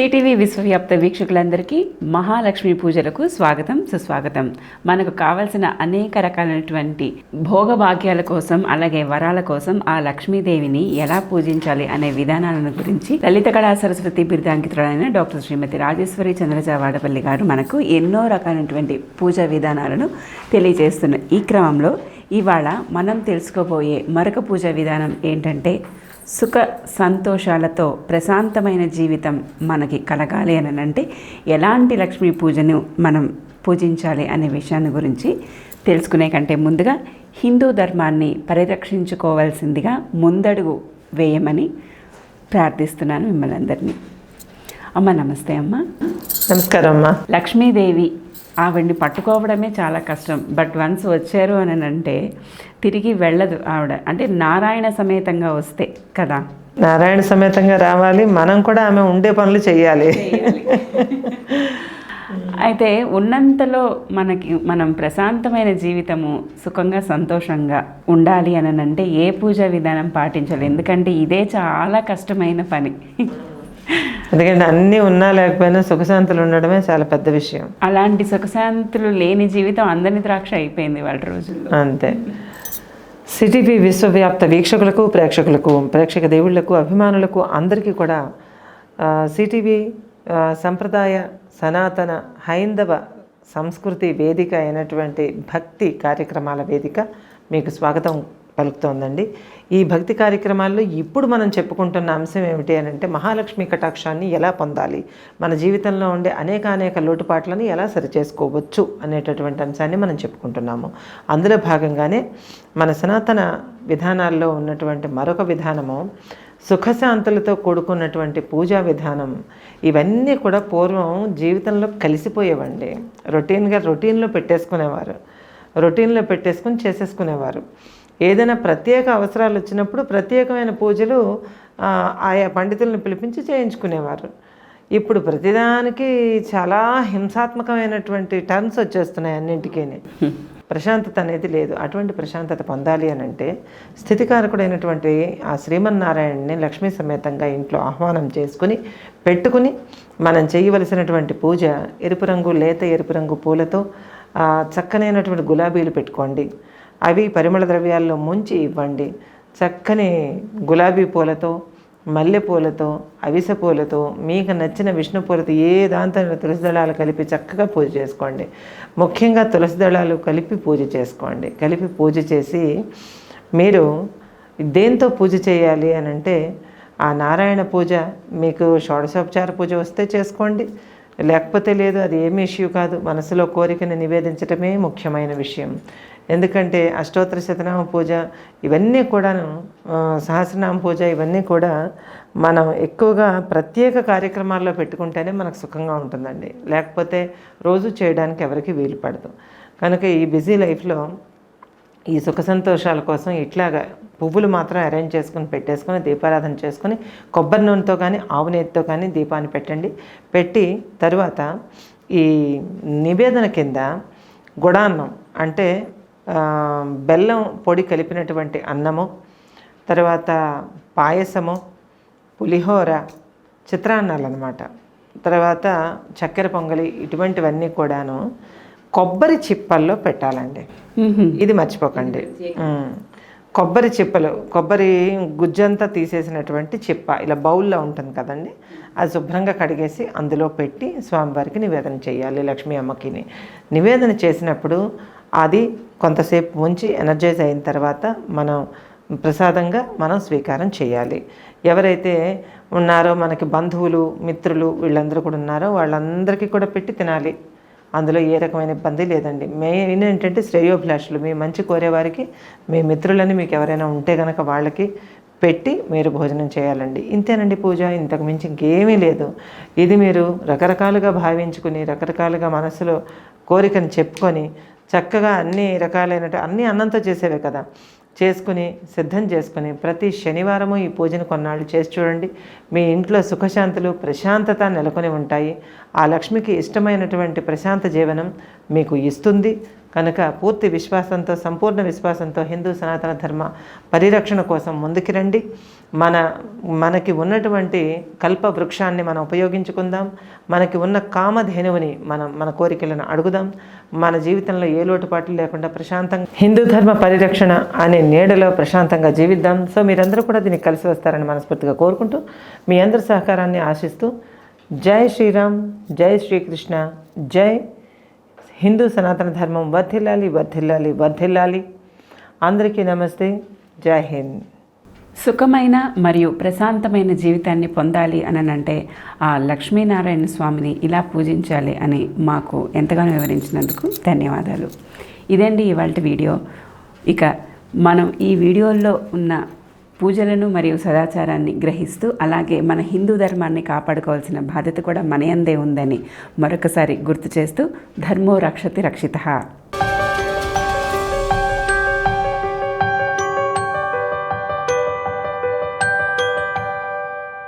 CTV విశ్వవ్యాప్త వీక్షకులందరికీ మహాలక్ష్మి పూజలకు స్వాగతం సుస్వాగతం. మనకు కావలసిన అనేక రకాలైనటువంటి భోగభాగ్యాల కోసం అలాగే వరాల కోసం ఆ లక్ష్మీదేవిని ఎలా పూజించాలి అనే విధానాలను గురించి లలిత కళా సరస్వతి బిరుదాంకితులైన డాక్టర్ శ్రీమతి రాజేశ్వరి చంద్రజ వాడపల్లి గారు మనకు ఎన్నో రకాలైనటువంటి పూజా విధానాలను తెలియజేస్తున్న ఈ క్రమంలో ఇవాళ మనం తెలుసుకోబోయే మరొక పూజా విధానం ఏంటంటే సుఖ సంతోషాలతో ప్రశాంతమైన జీవితం మనకి కలగాలి అని అంటే ఎలాంటి లక్ష్మీ పూజను మనం పూజించాలి అనే విషయాన్ని గురించి తెలుసుకునే కంటే ముందుగా హిందూ ధర్మాన్ని పరిరక్షించుకోవాల్సిందిగా ముందడుగు వేయమని ప్రార్థిస్తున్నాను మిమ్మల్ని అందరినీ. అమ్మ నమస్తే అమ్మ. నమస్కారం అమ్మా. లక్ష్మీదేవి ఆవిడ్ని పట్టుకోవడమే చాలా కష్టం. బట్ వన్స్ వచ్చారు అని అంటే తిరిగి వెళ్ళదు ఆవిడ. అంటే నారాయణ సమేతంగా వస్తే కదా. నారాయణ సమేతంగా రావాలి. మనం కూడా ఆమె ఉండే పనులు చేయాలి. అయితే ఉన్నంతలో మనకి మనం ప్రశాంతమైన జీవితము సుఖంగా సంతోషంగా ఉండాలి అని అంటే ఏ పూజా విధానం పాటించాలి? ఎందుకంటే ఇదే చాలా కష్టమైన పని. ఎందుకంటే అన్నీ ఉన్నా లేకపోయినా సుఖశాంతులు ఉండడమే చాలా పెద్ద విషయం. అలాంటి సుఖశాంతులు లేని జీవితం అందరి ద్రాక్ష అయిపోయింది వాళ్ళ రోజుల్లో. అంతే. సిటీపీ విశ్వవ్యాప్త వీక్షకులకు ప్రేక్షకులకు ప్రేక్షక దేవుళ్ళకు అభిమానులకు అందరికీ కూడా సిటీవీ సంప్రదాయ సనాతన హైందవ సంస్కృతి వేదిక అయినటువంటి భక్తి కార్యక్రమాల వేదిక మీకు స్వాగతం. పలుకుతోందండి. ఈ భక్తి కార్యక్రమాల్లో ఇప్పుడు మనం చెప్పుకుంటున్న అంశం ఏమిటి అని అంటే మహాలక్ష్మి కటాక్షాన్ని ఎలా పొందాలి? మన జీవితంలో ఉండే అనేక అనేక లోటుపాట్లను ఎలా సరిచేసుకోవచ్చు అనేటటువంటి అంశాన్ని మనం చెప్పుకుంటున్నాము. అందులో భాగంగానే మన సనాతన విధానాల్లో ఉన్నటువంటి మరొక విధానము సుఖశాంతులతో కూడుకున్నటువంటి పూజా విధానం. ఇవన్నీ కూడా పూర్వం జీవితంలో కలిసిపోయేవండి. రొటీన్గా రొటీన్లో పెట్టేసుకునేవారు. రొటీన్లో పెట్టేసుకుని చేసేసుకునేవారు. ఏదైనా ప్రత్యేక అవసరాలు వచ్చినప్పుడు ప్రత్యేకమైన పూజలు ఆయా పండితులను పిలిపించి చేయించుకునేవారు. ఇప్పుడు ప్రతిదానికి చాలా హింసాత్మకమైనటువంటి టర్మ్స్ వచ్చేస్తున్నాయి అన్నింటికీ ప్రశాంతత అనేది లేదు. అటువంటి ప్రశాంతత పొందాలి అని అంటే స్థితికారకుడైనటువంటి ఆ శ్రీమన్నారాయణని లక్ష్మీ సమేతంగా ఇంట్లో ఆహ్వానం చేసుకుని పెట్టుకుని మనం చేయవలసినటువంటి పూజ ఎరుపు రంగు లేత ఎరుపు రంగు పూలతో చక్కనైనటువంటి గులాబీలు పెట్టుకోండి. అవి పరిమళ ద్రవ్యాల్లో ముంచి ఇవ్వండి. చక్కని గులాబీ పూలతో మల్లె పూలతో అవిసె పూలతో మీకు నచ్చిన విష్ణు పూలతో ఏ దాంతో తులసి దళాలు కలిపి చక్కగా పూజ చేసుకోండి. ముఖ్యంగా తులసి దళాలు కలిపి పూజ చేసుకోండి. కలిపి పూజ చేసి మీరు దేంతో పూజ చేయాలి అని అంటే ఆ నారాయణ పూజ మీకు షోడశోపచార పూజ వస్తే చేసుకోండి. లేకపోతే లేదు అది ఏమి ఇష్యూ కాదు. మనసులో కోరికను నివేదించటమే ముఖ్యమైన విషయం. ఎందుకంటే అష్టోత్తర శతనామ పూజ ఇవన్నీ కూడాను సహస్రనామ పూజ ఇవన్నీ కూడా మనం ఎక్కువగా ప్రత్యేక కార్యక్రమాల్లో పెట్టుకుంటేనే మనకు సుఖంగా ఉంటుందండి. లేకపోతే రోజు చేయడానికి ఎవరికి వీలు పడదు. కనుక ఈ బిజీ లైఫ్లో ఈ సుఖ సంతోషాల కోసం ఇట్లాగా పువ్వులు మాత్రం అరేంజ్ చేసుకుని పెట్టేసుకొని దీపారాధన చేసుకొని కొబ్బరి నూనెతో కానీ ఆవు నేతితో కానీ దీపాన్ని పెట్టండి. పెట్టి తరువాత ఈ నివేదన కింద గుడాన్నం అంటే బెల్లం పొడి కలిపినటువంటి అన్నము తర్వాత పాయసము పులిహోర చిత్రాన్నాలు అనమాట తర్వాత చక్కెర పొంగలి ఇటువంటివన్నీ కూడాను కొబ్బరి చిప్పల్లో పెట్టాలండి. ఇది మర్చిపోకండి. కొబ్బరి చిప్పలు కొబ్బరి గుజ్జంతా తీసేసినటువంటి చిప్ప ఇలా బౌల్లో ఉంటుంది కదండి. అది శుభ్రంగా కడిగేసి అందులో పెట్టి స్వామివారికి నివేదన చేయాలి లక్ష్మీ అమ్మకిని నివేదన చేసినప్పుడు అది కొంతసేపు ఉంచి ఎనర్జైజ్ అయిన తర్వాత మనం ప్రసాదంగా మనం స్వీకారం చేయాలి. ఎవరైతే ఉన్నారో మనకి బంధువులు మిత్రులు వీళ్ళందరూ కూడా ఉన్నారో వాళ్ళందరికీ కూడా పెట్టి తినాలి. అందులో ఏ రకమైన ఇబ్బంది లేదండి. మెయిన్ ఏంటంటే శ్రేయోభిలాషులు. మీ మంచి కోరేవారికి మీ మిత్రులని మీకు ఎవరైనా ఉంటే కనుక వాళ్ళకి పెట్టి మీరు భోజనం చేయాలండి. ఇంతేనండి పూజ. ఇంతకు మించి ఇంకేమీ లేదు. ఇది మీరు రకరకాలుగా భావించుకుని రకరకాలుగా మనసులో కోరికను చెప్పుకొని చక్కగా అన్ని రకాలైన అన్ని అన్నంతో చేసేవే కదా. చేసుకుని సిద్ధం చేసుకుని ప్రతి శనివారము ఈ పూజను కొన్నాళ్ళు చేసి చూడండి. మీ ఇంట్లో సుఖశాంతులు ప్రశాంతత నెలకొని ఉంటాయి. ఆ లక్ష్మికి ఇష్టమైనటువంటి ప్రశాంత జీవనం మీకు ఇస్తుంది. కనుక పూర్తి విశ్వాసంతో సంపూర్ణ విశ్వాసంతో హిందూ సనాతన ధర్మ పరిరక్షణ కోసం ముందుకు రండి. మన మనకి ఉన్నటువంటి కల్ప వృక్షాన్ని మనం ఉపయోగించుకుందాం. మనకి ఉన్న కామధేనువుని మనం మన కోరికలను అడుగుదాం. మన జీవితంలో ఏ లోటుపాట్లు లేకుండా ప్రశాంతంగా హిందూ ధర్మ పరిరక్షణ అనే నీడలో ప్రశాంతంగా జీవిద్దాం. సో మీరందరూ కూడా దీనికి కలిసి వస్తారని మనస్ఫూర్తిగా కోరుకుంటూ మీ అందరి సహకారాన్ని ఆశిస్తూ జై శ్రీరామ్ జై శ్రీకృష్ణ జై హిందూ సనాతన ధర్మం వర్ధిల్లాలి వర్ధిల్లాలి వర్ధిల్లాలి. అందరికీ నమస్తే. జై హింద్. సుఖమైన మరియు ప్రశాంతమైన జీవితాన్ని పొందాలి అని అంటే ఆ లక్ష్మీనారాయణ స్వామిని ఇలా పూజించాలి అని మాకు ఎంతగానో వివరించినందుకు ధన్యవాదాలు. ఇదండి ఇవాళ వీడియో. ఇక మనం ఈ వీడియోల్లో ఉన్న పూజలను మరియు సదాచారాన్ని గ్రహిస్తూ అలాగే మన హిందూ ధర్మాన్ని కాపాడుకోవాల్సిన బాధ్యత కూడా మనయందే ఉందని మరొకసారి గుర్తు చేస్తూ ధర్మో రక్షతి రక్షిత.